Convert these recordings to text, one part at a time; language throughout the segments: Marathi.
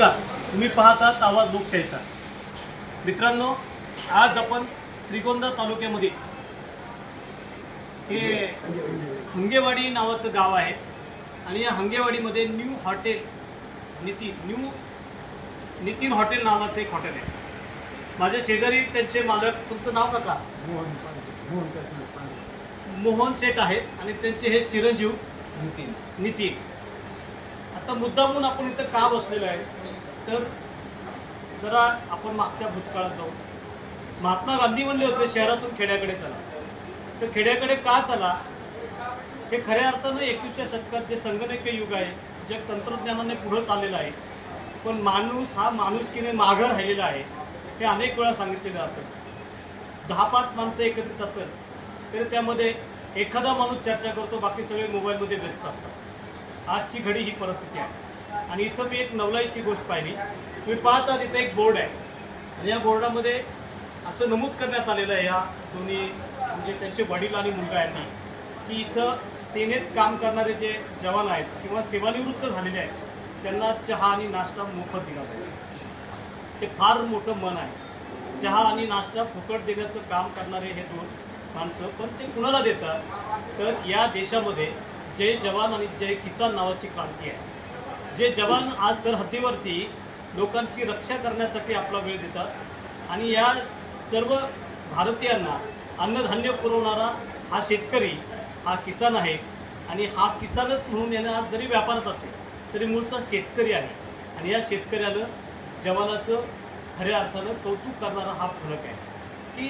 तुम्ही पाहतात आवाज लोकशाहीचा मित्रांनो आज आपण श्रीगोंदा तालुक्यामध्ये हे हंगेवाडी नावाचं गाव आहे. आणि या हंगेवाडीमध्ये new hotel Nitin new Nitin hotel नावाचं एक हॉटेल आहे. माझ्या शेजारी त्यांचे मालक तुमचं नाव का? का मोहन मोहन मोहन शेठ आहेत आणि त्यांचे हे चिरंजीव नितीन. नितीन. आता मुद्दामून आपण इथं का बसलेलो आहे? तर जरा आपण मागच्या भूतकाळात जाऊ. महात्मा गांधी म्हणले होते शहरातून खेड्याकडे चला. तर खेड्याकडे का चला? हे खऱ्या अर्थानं एकविसव्या शतकात जे संगणकीय युग आहे जे तंत्रज्ञानाने पुढं चाललेलं आहे पण माणूस हा माणुसकीने मागं राहिलेला आहे हे अनेक वेळा सांगितलेलं जातं दहा पाच माणसं एकत्रित असेल तर त्यामध्ये एखादा माणूस चर्चा करतो बाकी सगळे मोबाईलमध्ये व्यस्त असतात. आजची घडी ही परिस्थिती आहे. आणि इथं मी एक नवलाईची गोष्ट पाहिली. तुम्ही पाहता तिथं एक बोर्ड आहे. आणि या बोर्डामध्ये असं नमूद करण्यात आलेलं आहे या दोन्ही म्हणजे त्यांचे वडील आणि मुलगा यांनी की इथं सेनेत काम करणारे जे जवान आहेत किंवा सेवानिवृत्त झालेले आहेत त्यांना चहा आणि नाश्ता मोफत दिला पाहिजे ते फार मोठं मन आहे. चहा आणि नाश्ता फुकट देण्याचं काम करणारे हे दोन माणसं पण ते कुणाला देतात? तर या देशामध्ये जय जवान आणि जय किसान नावाची क्रांती आहे. जे जवान आज सरहद्दीवरती लोकांची रक्षा करण्यासाठी आपला वेळ देतात आणि या सर्व भारतीयांना अन्नधान्य पुरवणारा हा शेतकरी हा किसान आहे आणि हा किसानच म्हणून यानं आज जरी व्यापारात असेल तरी मूळचा शेतकरी आहे. आणि या शेतकऱ्यानं जवानाचं खऱ्या अर्थानं कौतुक करणारा हा फरक आहे. की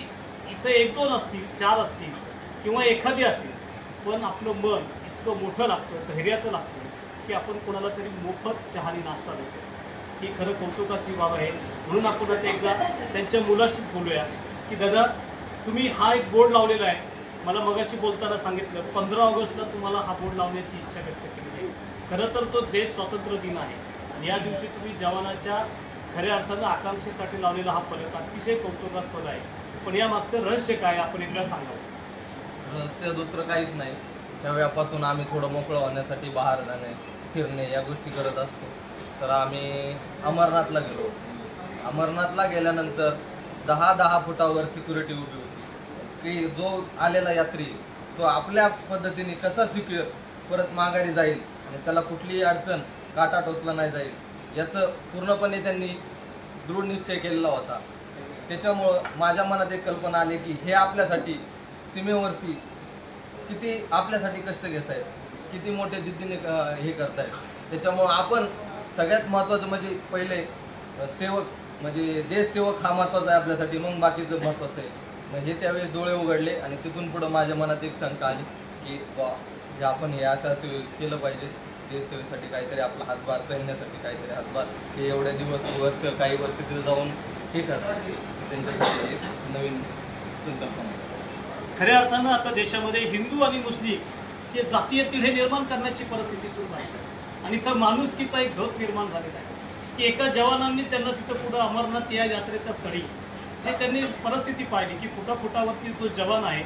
इथं एक दोन असतील चार असतील किंवा एखादी असतील पण आपलं मन इतकं मोठं लागतं धैर्याचं लागतं की आपण कोणाला तरी मोफत चहानी नाश्ता देतो ही खरं कौतुकाची बाब आहे. म्हणून आपण आता एकदा त्यांच्या मुलाशी बोलूया की दादा तुम्ही हा एक बोर्ड लावलेला आहे. मला मगाशी बोलताना सांगितलं पंधरा ऑगस्टला तुम्हाला हा बोर्ड लावण्याची इच्छा व्यक्त केली आहे. खरं तर तो देश स्वातंत्र्य दिन आहे. आणि या दिवशी तुम्ही जवानाच्या खऱ्या अर्थानं आकांक्षेसाठी लावलेला हा फलक अतिशय कौतुकास्पद आहे. पण या मागचं रहस्य काय आपण एकदा सांगावं. रहस्य दुसरं काहीच नाही. त्या व्यापातून आम्ही थोडं मोकळं होण्यासाठी बाहेर जाणे फिरणे या गोष्टी करत असतो. तर आम्ही अमरनाथला गेलो अमरनाथला गेल्यानंतर दहा दहा फुटावर सिक्युरिटी उभी होती. की जो आलेला यात्री तो आपल्या पद्धतीने कसा सिक्युअर परत माघारी जाईल आणि त्याला कुठलीही अडचण काटा टोचला नाही जाईल याचं पूर्णपणे त्यांनी दृढ निश्चय केलेला होता. त्याच्यामुळं माझ्या मनात एक कल्पना आली की हे आपल्यासाठी सीमेवरती किती आपल्यासाठी कष्ट घेत आहेत किती मोठ्या जिद्दीने हे करतायत. त्याच्यामुळं आपण सगळ्यात महत्त्वाचं म्हणजे पहिले सेवक म्हणजे देशसेवक हा महत्त्वाचा आहे आपल्यासाठी मग बाकीचं महत्त्वाचं आहे. मग हे त्यावेळेस डोळे उघडले आणि तिथून पुढं माझ्या मनात एक शंका आली की वा हे आपण हे असं असं केलं पाहिजे. देशसेवेसाठी काहीतरी आपला हातभार सैन्यासाठी काहीतरी हातभार हे एवढ्या दिवस वर्ष काही वर्ष तिथे जाऊन हे करतात. त्यांच्यासाठी एक नवीन संकल्पना खऱ्या अर्थानं आता देशामध्ये हिंदू आणि मुस्लिम हे जातीयतील हे निर्माण करण्याची परिस्थिती सुरू आहे आणि इथं माणुसकीचा एक झोत निर्माण झालेला आहे. की एका जवानांनी त्यांना तिथं पुढं अमरनाथ या यात्रेच्या स्थळी जे त्यांनी परिस्थिती पाहिली की फुटाफुटावरती जो जवान आहे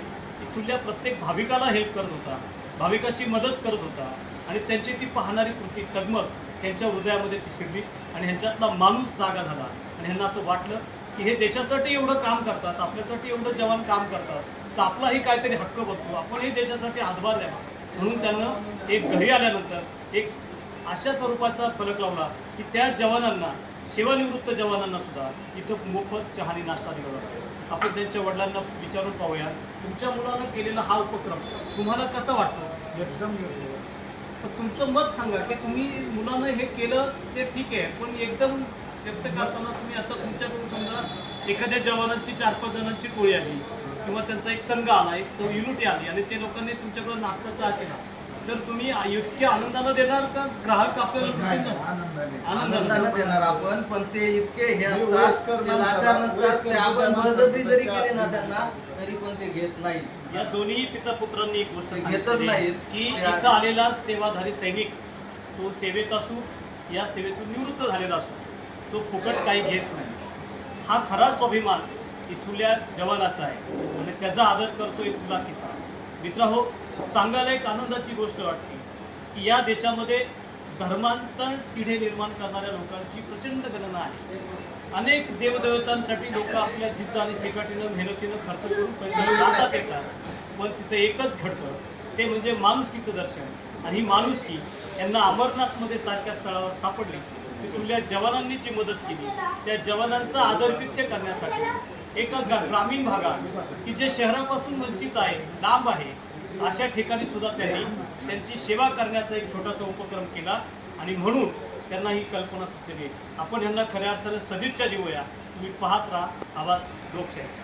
तिथल्या प्रत्येक भाविकाला हेल्प करत होता भाविकाची मदत करत होता आणि त्यांची ती पाहणारी कृती तगमग त्यांच्या हृदयामध्ये ती शिरली आणि ह्यांच्यातला माणूस जागा झाला. आणि ह्यांना असं वाटलं की हे देशासाठी एवढं काम करतात आपल्यासाठी एवढं जवान काम करतात तर आपलाही काहीतरी हक्क बघतो. आपणही देशासाठी हातभार द्यावा. म्हणून त्यानं एक घरी आल्यानंतर एक अशा स्वरूपाचा फलक लावला की त्या जवानांना सेवानिवृत्त जवानांना सुद्धा इथं मोफत चहानी नाश्ता दिला जातो. आपण त्यांच्या वडिलांना विचारून पाहूया. तुमच्या मुलानं केलेला हा उपक्रम तुम्हाला कसा वाटतो एकदम तर तुमचं मत सांगा की तुम्ही मुलानं हे केलं ते ठीक आहे पण एकदम व्यक्त करताना तुम्ही आता तुमच्याकडून समजा एखाद्या जवानांची चार पाच जणांची टोळी आली. किंवा त्यांचा एक संघ आला एक युनिटी आली आणि ते लोकांनी तुमच्याकडे नाश्ता चहा केला. तर तुम्ही इतक्या आनंदानं देणार का? ग्राहक आपल्याला देणार. आपण पण ते इतके हे असतात नसतात ते आपण बळजबरी जरी केली ना त्यांना तरी पण ते घेत नाही या दोन्ही पिता पुत्रांनी एक गोष्ट घेतच नाहीत. की इथं आलेला सेवाधारी सैनिक तो सेवेत असू या सेवेतून निवृत्त झालेला असू तो फुकट काही घेत नाही. हा खरा स्वाभिमान. इथुल्या जवानाचा आहे. आणि त्याचा आदर करतो इथुला किसान. मित्र हो सांगायला एक आनंदाची गोष्ट वाटते की या देशामध्ये धर्मांतर पिढे निर्माण करणाऱ्या लोकांची प्रचंड गणना आहे. अनेक देवदेवतांसाठी लोक आपल्या जिद्द आणि चिकाटीनं मेहनतीनं खर्च करून पैसे जातात येतात पण तिथं एकच घडतं. ते म्हणजे माणुसकीचं दर्शन. आणि ही माणुसकी यांना अमरनाथमध्ये सारख्या स्थळावर सापडली तिथल्या जवानांनी जी मदत केली त्या जवानांचा आदरकृत्य करण्यासाठी एका ग्रामीण भागात की जे शहरापासून वंचित आहे लांब आहे अशा ठिकाणी सुद्धा त्यांनी त्यांची सेवा करण्याचा एक छोटासा उपक्रम केला आणि म्हणून त्यांना ही कल्पना सुचली. आपण यांना खऱ्या अर्थानं सदिच्छा देऊया. तुम्ही पाहत राहा. आवाज लोकशाहीचा.